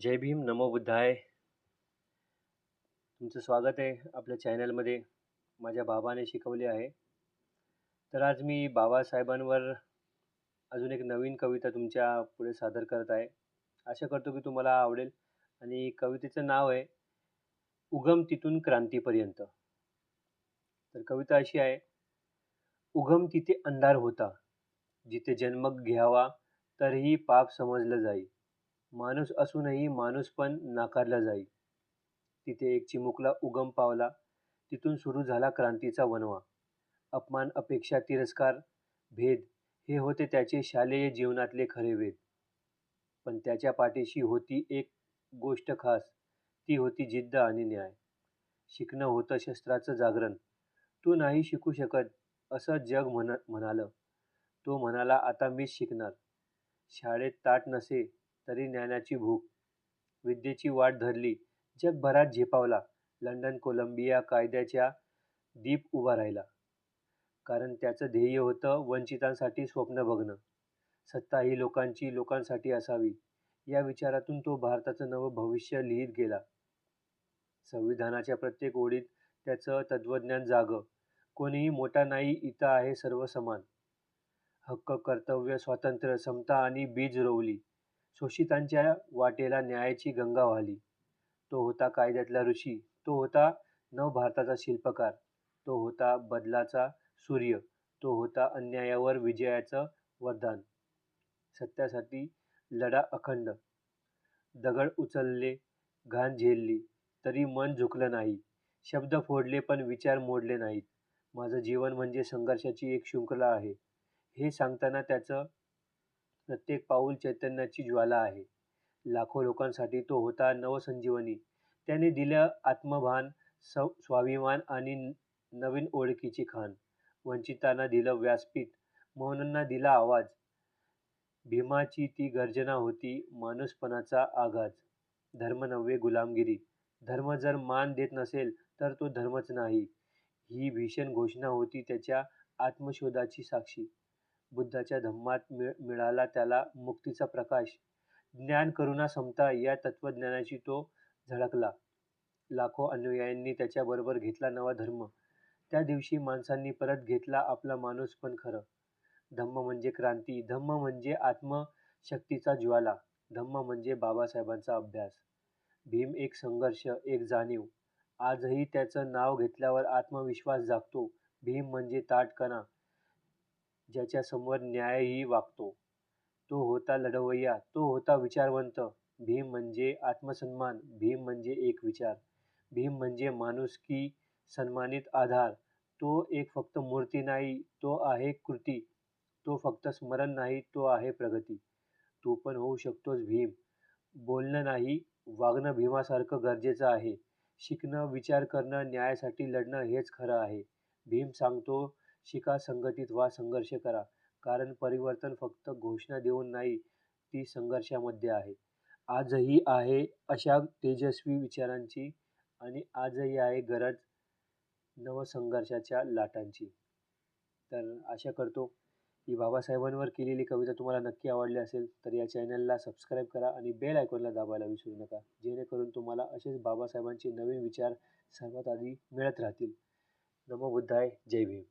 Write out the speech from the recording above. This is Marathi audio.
जय भीम नमो बुद्धाय. तुमचं स्वागत आहे आपल्या चॅनलमध्ये. माझ्या बाबाने शिकवले आहे. तर आज मी बाबासाहेबांवर अजून एक नवीन कविता तुमच्यापुढे सादर करत आहे. आशा करतो की तुम्हाला आवडेल. आणि कवितेचं नाव आहे उगम तिथून क्रांतीपर्यंत. तर कविता अशी आहे उगम तिथे अंधार होता. जिथे जन्म घ्यावा तरीही पाप समजलं जाई. माणूस असूनही माणूस पण नाकारला जाई. तिथे एक चिमुकला उगम पावला. तिथून सुरू झाला क्रांतीचा वनवा अपमान अपेक्षा तिरस्कार भेद हे होते त्याचे शालेय जीवनातले खरे वेद पण त्याच्या पाठीशी होती एक गोष्ट खास. ती होती जिद्द आणि न्याय. शिकणं होतं शस्त्राचं जागरण. तू नाही शिकू शकत असं जग म्हण म्हणालं. तो म्हणाला आता मीच शिकणार. शाळेत ताट नसे तरी ज्ञानाची भूक. विद्येची वाट धरली. जगभरात झेपावला. लंडन कोलंबिया कायद्याच्या दीप उभा राहिला. कारण त्याचं ध्येय होतं वंचितांसाठी स्वप्न बघणं. सत्ता ही लोकांची लोकांसाठी असावी. या विचारातून तो भारताचं नवं भविष्य लिहित गेला. संविधानाच्या प्रत्येक ओळीत त्याचं तत्वज्ञान जाग. कोणीही मोठा नाही इथं आहे सर्व समान हक्क कर्तव्य स्वातंत्र्य समता आणि बीज रोवली. शोषितांच्या वाटेला न्यायाची गंगा वाहली. तो होता कायद्यातला ऋषी. तो होता नवभारताचा शिल्पकार. तो होता बदलाचा सूर्य. तो होता अन्यायावर विजयाचं वरदान. सत्यासाठी लढा अखंड. दगड उचलले घाण झेलली तरी मन झुकलं नाही. शब्द फोडले पण विचार मोडले नाहीत. माझं जीवन म्हणजे संघर्षाची एक शृंखला आहे. हे सांगताना त्याचं प्रत्येक पाऊल चैतन्याची ज्वाला आहे. लाखो लोकांसाठी तो होता नवसंजीवनी. त्याने दिलं आत्मभान स्व स्वाभिमान आणि नवीन ओळखीची खाण वंचितांना दिलं व्यासपीठ मोहनांना दिला आवाज. भीमाची ती गर्जना होती माणूसपणाचा आघात धर्म नव्हे गुलामगिरी. धर्म जर मान देत नसेल तर तो धर्मच नाही. ही भीषण घोषणा होती त्याच्या आत्मशोधाची साक्षी. बुद्धाच्या धम्मात मिळ मिळाला त्याला मुक्तीचा प्रकाश. ज्ञान करुणा समता या तत्वज्ञानाची तो झळकला. लाखो अनुयायांनी त्याच्याबरोबर घेतला नवा धर्म. त्या दिवशी माणसांनी परत घेतला आपला माणूस पण खरं. धम्म म्हणजे क्रांती धम्म म्हणजे आत्मशक्तीचा ज्वाला धम्म म्हणजे बाबासाहेबांचा अभ्यास. भीम एक संघर्ष एक जाणीव. आजही त्याचं नाव घेतल्यावर आत्मविश्वास जागतो. भीम म्हणजे ताटकणा ज्याच्यासमोर न्यायही वागतो. तो होता लढवय्या तो होता विचारवंत. भीम म्हणजे आत्मसन्मान भीम म्हणजे एक विचार. भीम म्हणजे माणूस की सन्मानित आधार. तो एक फक्त मूर्ती नाही तो आहे कृती. तो फक्त स्मरण नाही तो आहे प्रगती. तू पण होऊ शकतोस भीम. बोलणं नाही वागणं भीमासारखं गरजेचं आहे. शिकणं विचार करणं न्यायासाठी लढणं हेच खरं आहे. भीम सांगतो शिका संघटित व्हा संघर्ष करा. कारण परिवर्तन फक्त घोषणा देऊन नाही ती संघर्षामध्ये आहे. आजही आहे अशा तेजस्वी विचारांची आणि आजही आहे गरज नवसंघर्षाच्या लाटांची. तर आशा करतो की बाबासाहेबांवर केलेली कविता तुम्हाला नक्की आवडली असेल तर या चॅनलला सबस्क्राईब करा आणि बेल आयकॉनला दाबायला विसरू नका जेणेकरून तुम्हाला असेच बाबासाहेबांचे नवीन विचार सर्वात आधी मिळत राहतील. नमो बुद्धाय जय भीम.